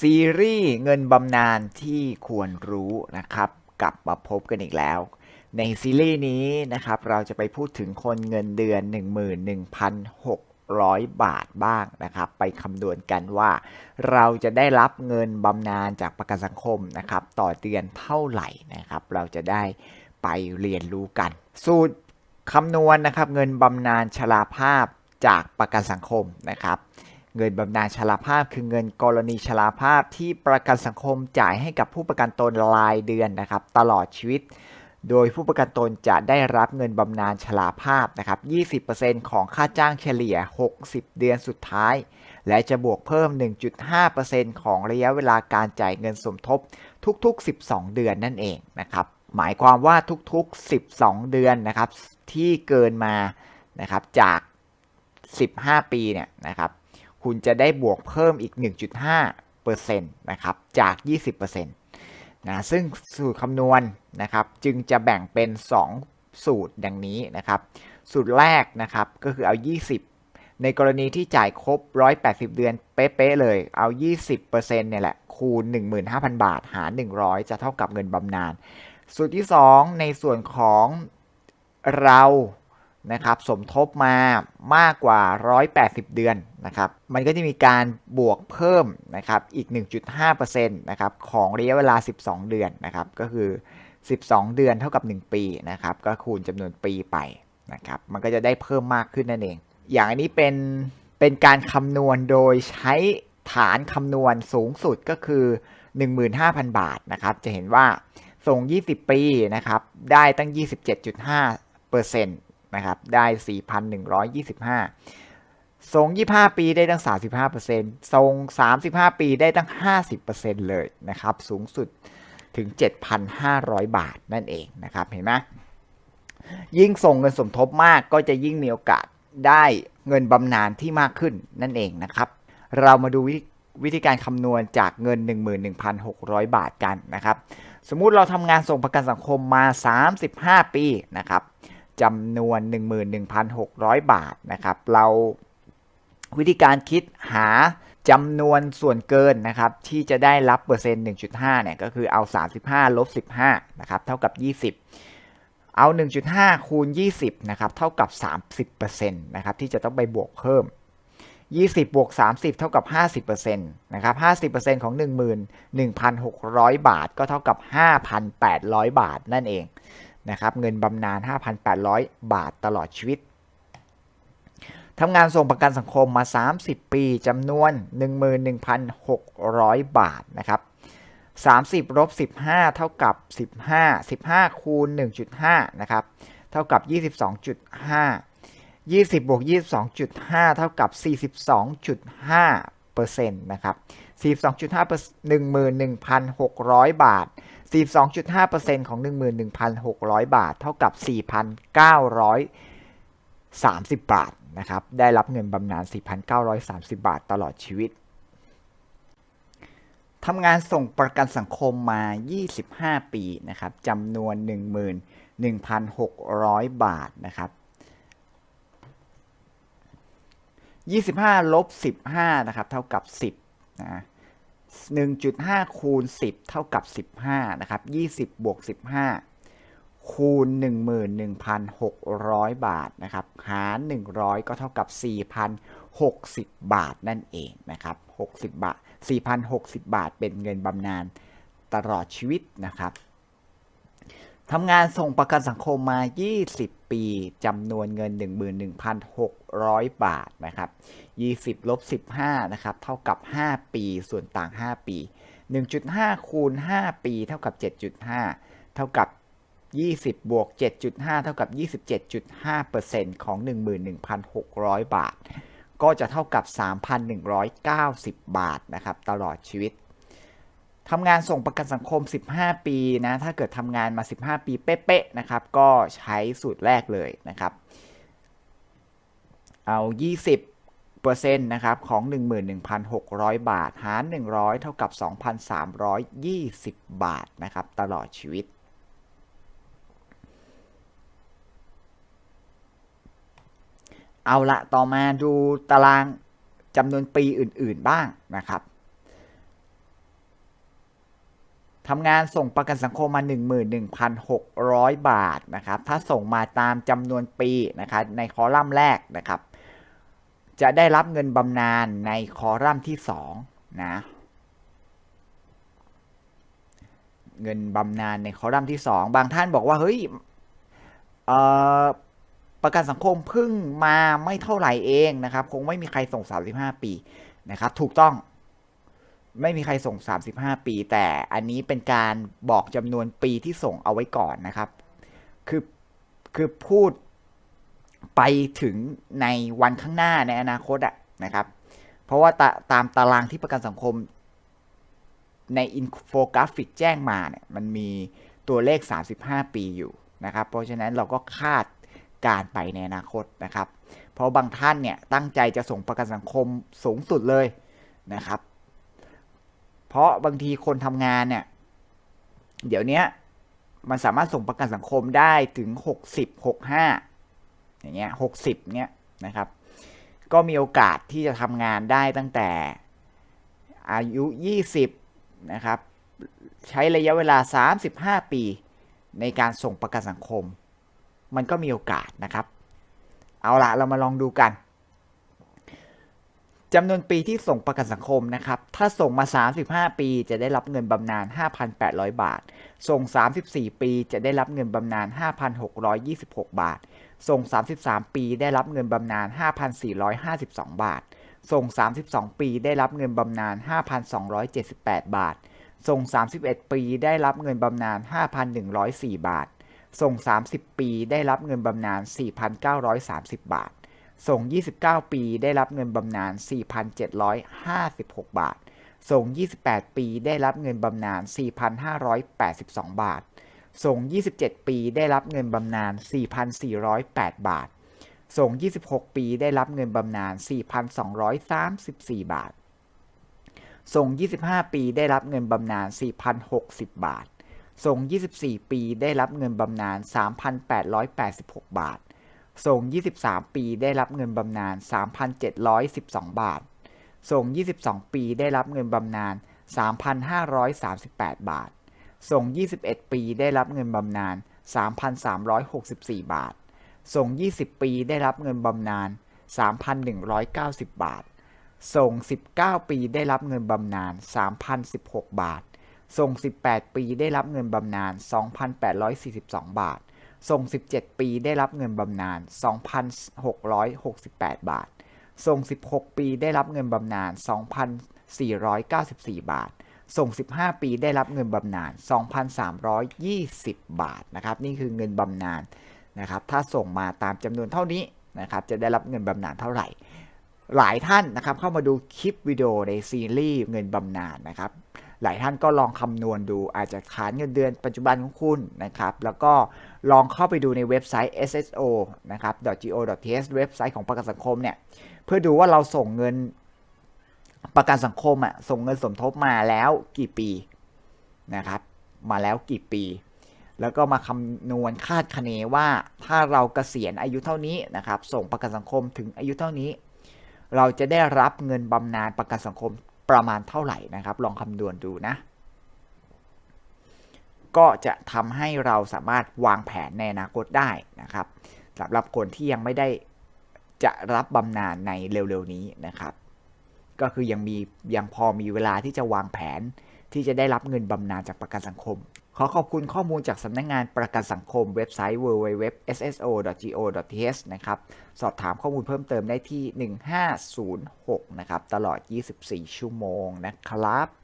ซีรีส์เงินบำนาญที่ควรรู้นะครับกลับมาพบกันอีกแล้ว ในซีรีส์นี้นะครับเราจะไปพูดถึงคนเงินเดือน 11,600 บาทบ้างนะครับ ไปคำนวณกันว่า เราจะได้รับเงินบำนาญจากประกันสังคมนะครับ ต่อเดือนเท่าไหร่นะครับ เราจะได้ไปเรียนรู้กัน สูตรคำนวณนะครับ เงินบำนาญชราภาพจากประกันสังคมนะครับ เงินบำนาญชราภาพคือเงินกรณีชราภาพที่ประกันสังคมจ่ายให้กับผู้ประกันตนรายเดือนนะครับตลอดชีวิต โดยผู้ประกันตนจะได้รับเงินบำนาญชราภาพนะครับ 20%ของค่าจ้างเฉลี่ย 60 เดือนสุดท้าย และจะบวกเพิ่ม 1.5%ของระยะเวลาการจ่ายเงินสมทบทุกๆ 12 เดือนนั่นเองนะครับ หมายความว่าทุกๆ 12 เดือนนะครับที่เกินมานะครับจาก 15 ปีเนี่ยนะครับ คุณจะได้บวกเพิ่มอีก 1.5%นะครับจาก 20%นะซึ่งสูตรคำนวณนะครับจึงจะแบ่งเป็น 2 สูตรดังนี้นะครับสูตรแรกนะครับก็คือเอา 20 ในกรณีที่จ่ายครบ 180 เดือนเป๊ะๆเลย เอา 20%เนี่ยแหละคูณ 15,000 บาทหาร 100 จะเท่ากับเงินบำนาญสูตรที่ 2 ในส่วนของเรา นะครับสมทบมามากกว่า 180 เดือนนะครับมันก็จะมีการบวกเพิ่มนะครับอีก 1.5%นะครับของระยะเวลา 12 เดือนนะครับก็คือ 12 เดือนเท่ากับ 1 ปีนะครับก็คูณจำนวนปีไปนะครับมันก็จะได้เพิ่มมากขึ้นนั่นเอง อย่างอันนี้เป็นเป็นการคำนวณโดยใช้ฐานคำนวณสูงสุดก็คือ 15,000 บาทนะครับจะเห็นว่าส่ง 20 ปีนะครับได้ตั้ง 27.5%น นะครับ ได้ 4,125 ทรง 25 ปีได้ตั้ง 35%ทรง 35 ปีได้ตั้ง 50%เลยนะครับ สูงสุดถึง 7,500 บาทนั่นเองนะครับ เห็นไหมยิ่งส่งเงินสมทบมากก็จะยิ่งมีโอกาสได้เงินบำนาญที่มากขึ้นนั่นเองนะครับ เรามาดูวิธีวิธีการคำนวณจากเงิน 11,600 บาทกันนะครับ สมมุติเราทำงานส่งประกันสังคมมา 35 ปีนะครับ จำนวน 11,600 บาทนะครับ เราวิธีการคิดหาจำนวนส่วนเกินนะครับที่จะได้รับเปอร์เซ็นต์ 1.5 เนี่ยก็คือเอา 35 ลบ 15 นะครับ เท่ากับ 20 เอา 1.5 คูณ 20 นะครับ เท่ากับ 30%นะครับที่จะต้องไปบวกเพิ่ม 20 บวก 30 เท่ากับ 50%นะครับ 50%ของ 11,600 บาท ก็เท่ากับ 5,800 บาทนั่นเอง นะครับเงินบำนาญ 5,800 บาทตลอดชีวิตทำงานส่งประกันสังคมมา 30 ปีจำนวน 11,600 บาทนะครับ30ลบ15 เท่ากับ 15 15 คูณ 1.5 นะครับ เท่ากับ 22.5 20บวก22.5 เท่ากับ 42.5เปอร์เซ็นต์นะครับ42.5เปอร์11,600 บาท 42.5%ของ 11,600 บาท เท่ากับ 4,930 บาทนะครับ ได้รับเงินบำนาญ 4,930 บาทตลอดชีวิตทำงานส่งประกันสังคมมา 25 ปีนะครับจำนวน 11,600 บาทนะครับ25ลบ15นะครับ เท่ากับ 10นะ 1.5 คูณ 10 เท่ากับ 15 นะครับ 20 บวก 15 คูณ 11,600 บาทนะครับ หาร 100 ก็เท่ากับ 4,060 บาทนั่นเองนะครับ 60 บาท 4,060 บาทเป็นเงินบำนาญตลอดชีวิตนะครับทำงานส่งประกันสังคมมา 20 ปีจำนวนเงิน 11,600 บาทนะครับ 20ลบ15นะครับเท่ากับ 5 ปีส่วนต่าง 5 ปี 1.5 คูณ 5 ปี เท่ากับ 7.5 เท่ากับ 20 บวก 7.5 เท่ากับ 27.5%ของ 11,600 บาท ก็จะเท่ากับ 3,190 บาทนะครับตลอดชีวิต ทำงานส่งประกันสังคม 15 ปีนะถ้าเกิดทำงานมา 15 ปีเป๊ะๆนะครับก็ใช้สูตรแรกเลยนะครับเอา 20เปอร์เซ็นต์นะครับของ 11,600 บาท หาร 100 เท่ากับ 2,320 บาทนะครับตลอดชีวิตเอาละต่อมาดูตารางจำนวนปีอื่นๆบ้างนะครับ ทำงานส่งประกันสังคมมา 11,600 บาทนะครับ ถ้าส่งมาตามจำนวนปีนะครับในคอลัมน์แรกนะครับ จะได้รับเงินบำนาญในคอลัมน์ที่2นะเงินบำนาญในคอลัมน์ที่ 2 บางท่านบอกว่าเฮ้ยประกันสังคมเพิ่งมาไม่เท่าไหร่เองนะครับ คงไม่มีใครส่ง 35 ปีนะครับ ถูกต้อง ไม่มีใครส่ง 35 ปี แต่อันนี้เป็นการบอกจำนวนปีที่ส่งเอาไว้ก่อนนะครับ คือคือพูดไปถึงในวันข้างหน้าในอนาคตอะนะครับ เพราะว่าตาตามตารางที่ประกันสังคม ในอินโฟกราฟิกแจ้งมาเนี่ยมันมีตัวเลข 35 ปีอยู่นะครับ เพราะฉะนั้นเราก็คาดการไปในอนาคตนะครับ เพราะบางท่านเนี่ยตั้งใจจะส่งประกันสังคมสูงสุดเลยนะครับ เพราะบางทีคนทำงานเนี่ย เดี๋ยวนี้มันสามารถส่งประกันสังคมได้ถึง 60 65 อย่างเงี้ย 60 เนี้ยนะครับ ก็มีโอกาสที่จะทำงานได้ตั้งแต่อายุ 20 นะครับ ใช้ระยะเวลา 35 ปีในการส่งประกันสังคม มันก็มีโอกาสนะครับ เอาละเรามาลองดูกัน จำนวนปีที่ส่งประกันสังคมนะครับ ถ้าส่งมา 35 ปีจะได้รับเงินบำนาญ 5,800 บาท ส่ง 34 ปีจะได้รับเงินบำนาญ 5,626 บาท ส่ง 33 ปีได้รับเงินบำนาญ 5,452 บาท ส่ง 32 ปีได้รับเงินบำนาญ 5,278 บาท ส่ง 31 ปีได้รับเงินบำนาญ 5,104 บาท ส่ง 30 ปีได้รับเงินบำนาญ 4,930 บาท ส่ง 29 ปีได้รับเงินบำนาญ 4,756 บาท ส่ง 28 ปีได้รับเงินบำนาญ 4,582 บาท ส่ง 27 ปีได้รับเงินบำนาญ 4,408 บาท ส่ง 26 ปีได้รับเงินบำนาญ 4,234 บาท ส่ง 25 ปีได้รับเงินบำนาญ 4,060 บาท ส่ง 24 ปีได้รับเงินบำนาญ 3,886 บาท ส่ง 23 ปีได้รับเงินบำนาญ 3,712 บาท ส่ง 22 ปีได้รับเงินบำนาญ 3,538 บาท ส่ง 21 ปีได้รับเงินบำนาญ 3,364 บาท ส่ง 20 ปีได้รับเงินบำนาญ 3,190 บาท ส่ง 19 ปีได้รับเงินบำนาญ 3,016 บาท ส่ง 18 ปีได้รับเงินบำนาญ 2,842 บาท ส่ง17 ปีได้รับเงินบำนาญ 2,668 บาทส่ง16 ปีได้รับเงินบำนาญ 2,494 บาท ส่ง 15 ปีได้รับเงินบำนาญ 2,320 บาทนะครับ นี่คือเงินบำนาญนะครับ ถ้าส่งมาตามจำนวนเท่านี้นะครับ จะได้รับเงินบำนาญเท่าไหร่ หลายท่านนะครับเข้ามาดูคลิปวิดีโอในซีรีส์เงินบำนาญนะครับ หลายท่านก็ลองคำนวณดู อาจจะฐานเงินเดือนปัจจุบันของคุณนะครับ แล้วก็ลองเข้าไปดูในเว็บไซต์ sso นะครับ .go.th เว็บไซต์ของประกันสังคมเนี่ย เพื่อดูว่าเราส่งเงินประกันสังคมอะส่งเงินสมทบมาแล้วกี่ปีนะครับ มาแล้วกี่ปี แล้วก็มาคำนวณคาดคะเนว่าถ้าเราเกษียณอายุเท่านี้นะครับ ส่งประกันสังคมถึงอายุเท่านี้ เราจะได้รับเงินบำนาญประกันสังคม ประมาณเท่าไหร่นะครับ ลองคำนวณดูนะ ก็จะทำให้เราสามารถวางแผนในอนาคตได้นะครับสำหรับคนที่ยังไม่ได้จะรับบำนาญในเร็วๆนี้นะครับ ก็คือยังมียังพอมีเวลาที่จะวางแผนที่จะได้รับเงินบำนาญจากประกันสังคม ขอขอบคุณข้อมูลจากสำนักงงานประกันสังคมเว็บไซต์ www.sso.go.th นะครับ สอบถามข้อมูลเพิ่มเติมได้ที่ 1506 นะครับ ตลอด 24 ชั่วโมงนะครับ